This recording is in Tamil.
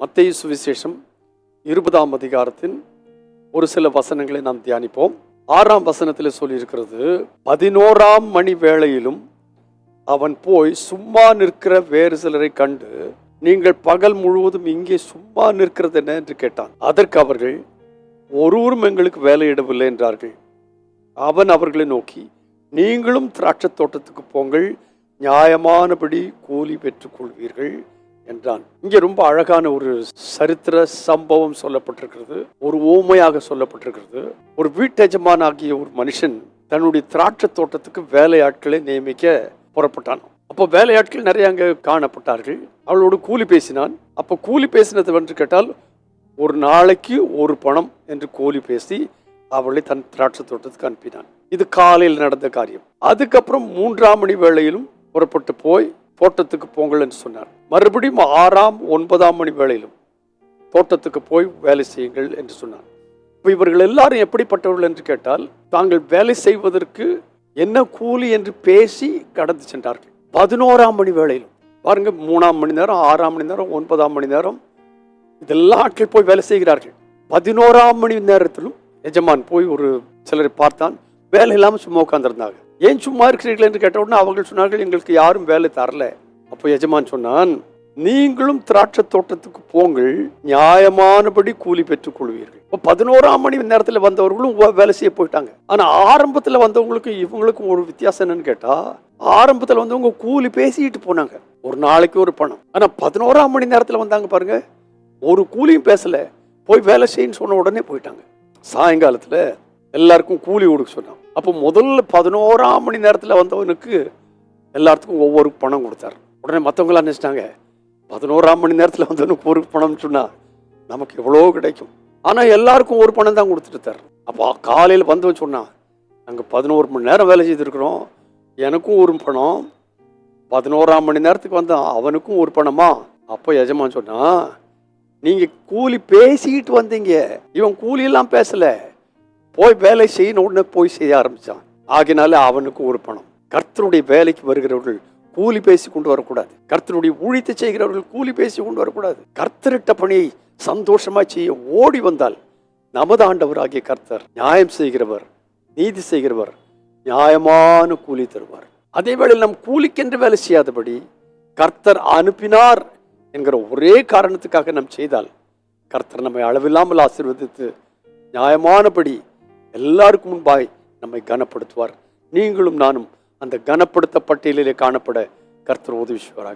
மத்திய சுவிசேஷம் இருபதாம் அதிகாரத்தின் ஒரு சில வசனங்களை நாம் தியானிப்போம். ஆறாம் வசனத்தில் சொல்லியிருக்கிறது பதினோராம் மணி வேளையிலும் அவன் போய் சும்மா நிற்கிற வேறு சிலரை கண்டு நீங்கள் பகல் முழுவதும் இங்கே சும்மா நிற்கிறது என்ன? என்று கேட்டான். அதற்கு அவர்கள் ஒருவரும் எங்களுக்கு வேலையிடவில்லை என்றார்கள். அவன் அவர்களை நோக்கி நீங்களும் திராட்சை தோட்டத்துக்கு போங்கள் நியாயமானபடி கூலி பெற்றுக்கொள்வீர்கள் என்றான். இங்கே ரொம்ப அழகான ஒரு சரித்திர சம்பவம் சொல்லப்பட்டிருக்கிறது. ஒரு ஓமையாக சொல்லப்பட்டிருக்கிறது. ஒரு வீட்டெஜமான் ஆகிய ஒரு மனுஷன் தன்னுடைய திராட்சை தோட்டத்துக்கு வேலையாட்களை நியமிக்க புறப்பட்டான். அப்போ வேலையாட்கள் நிறைய அங்கே காணப்பட்டார்கள். அவளோடு கூலி பேசினான். அப்போ கூலி பேசினது என்று கேட்டால் ஒரு நாளைக்கு ஒரு பணம் என்று கூலி பேசி அவளை தன் திராட்சை தோட்டத்துக்கு அனுப்பினான். இது காலையில் நடந்த காரியம். அதுக்கப்புறம் மூன்றாம் மணி வேளையிலும் புறப்பட்டு போய் தோட்டத்துக்கு போங்கள் என்று சொன்னார். மறுபடியும் ஆறாம் ஒன்பதாம் மணி வேளையிலும் தோட்டத்துக்கு போய் வேலை செய்யுங்கள் என்று சொன்னார். இப்போ இவர்கள் எல்லாரும் எப்படிப்பட்டவர்கள் என்று கேட்டால் தாங்கள் வேலை செய்வதற்கு என்ன கூலி என்று பேசி கடந்து சென்றார்கள். பதினோராம் மணி வேளையிலும். பாருங்க மூணாம் மணி நேரம் ஆறாம் மணி நேரம் ஒன்பதாம் மணி நேரம் இதெல்லாம் ஆட்கள் போய் வேலை செய்கிறார்கள். பதினோராம் மணி நேரத்திலும் எஜமான் போய் ஒரு சிலரை பார்த்தான். வேலை இல்லாமல் சும்மா உட்காந்துருந்தாங்க ஏன் சும்மா இருக்கிறீர்கள் என்று கேட்ட உடனே அவர்கள் சொன்னார்கள் எங்களுக்கு யாரும் வேலை தரல. அப்போ எஜமான் சொன்னான் நீங்களும் திராட்சை தோட்டத்துக்கு போங்கள் நியாயமானபடி கூலி பெற்றுக் கொள்வீர்கள். இப்போ பதினோராம் மணி நேரத்தில் வந்தவர்களும் வேலை செய்ய போயிட்டாங்க. ஆனால் ஆரம்பத்தில் வந்தவங்களுக்கும் இவங்களுக்கும் ஒரு வித்தியாசம் என்னன்னு கேட்டா ஆரம்பத்தில் வந்தவங்க கூலி பேசிட்டு போனாங்க. ஒரு நாளைக்கு ஒரு பணம். ஆனால் பதினோராம் மணி நேரத்தில் வந்தாங்க பாருங்க ஒரு கூலியும் பேசல போய் வேலை செய்யன்னு சொன்ன உடனே போயிட்டாங்க. சாயங்காலத்தில் எல்லாருக்கும் கூலி கொடுக்க சொன்னான். அப்போ முதல்ல பதினோராம் மணி நேரத்தில் வந்தவனுக்கு எல்லாத்துக்கும் ஒவ்வொரு பணம் கொடுத்தாரு. உடனே மற்றவங்களாம் நினச்சிட்டாங்க பதினோராம் மணி நேரத்தில் வந்தவனுக்கு ஒரு பணம்னு சொன்னால் நமக்கு எவ்வளோ கிடைக்கும். ஆனால் எல்லாருக்கும் ஒரு பணம் தான் கொடுத்துட்டு தர் அப்போ காலையில் வந்தவன் சொன்னான் நாங்கள் பதினோரு மணி நேரம் வேலை செய்திருக்கிறோம். எனக்கும் ஒரு பணம். பதினோராம் மணி நேரத்துக்கு வந்தான் அவனுக்கும் ஒரு பணமா? அப்போ எஜமான் சொன்னான் நீங்கள் கூலி பேசிக்கிட்டு வந்தீங்க. இவன் கூலியெல்லாம் பேசலை. போய் வேலை செய்யணும் உடனே போய் செய்ய ஆரம்பித்தான் ஆகினால அவனுக்கு ஒரு பணம். கர்த்தருடைய வேலைக்கு வருகிறவர்கள் கூலி பேசி கொண்டு வரக்கூடாது. கர்த்தருடைய ஊழித்து செய்கிறவர்கள் கூலி பேசி கொண்டு வரக்கூடாது. கர்த்தரிட்ட பணியை சந்தோஷமாக செய்ய ஓடி வந்தால் நமது ஆண்டவராகிய கர்த்தர் நியாயம் செய்கிறவர் நீதி செய்கிறவர் நியாயமான கூலி தருவார். அதே வேளையில் நம் கூலிக்கென்று வேலை செய்யாதபடி கர்த்தர் அனுப்பினார் என்கிற ஒரே காரணத்துக்காக நாம் செய்தால் கர்த்தர் நம்மை அளவில்லாமல் ஆசீர்வதித்து நியாயமானபடி எல்லாருக்கும் முன்பாய் நம்மை கனப்படுத்துவார். நீங்களும் நானும் அந்த கனப்படுத்த பட்டியலிலே காணப்பட கர்த்தர் உதவி செய்வாராக.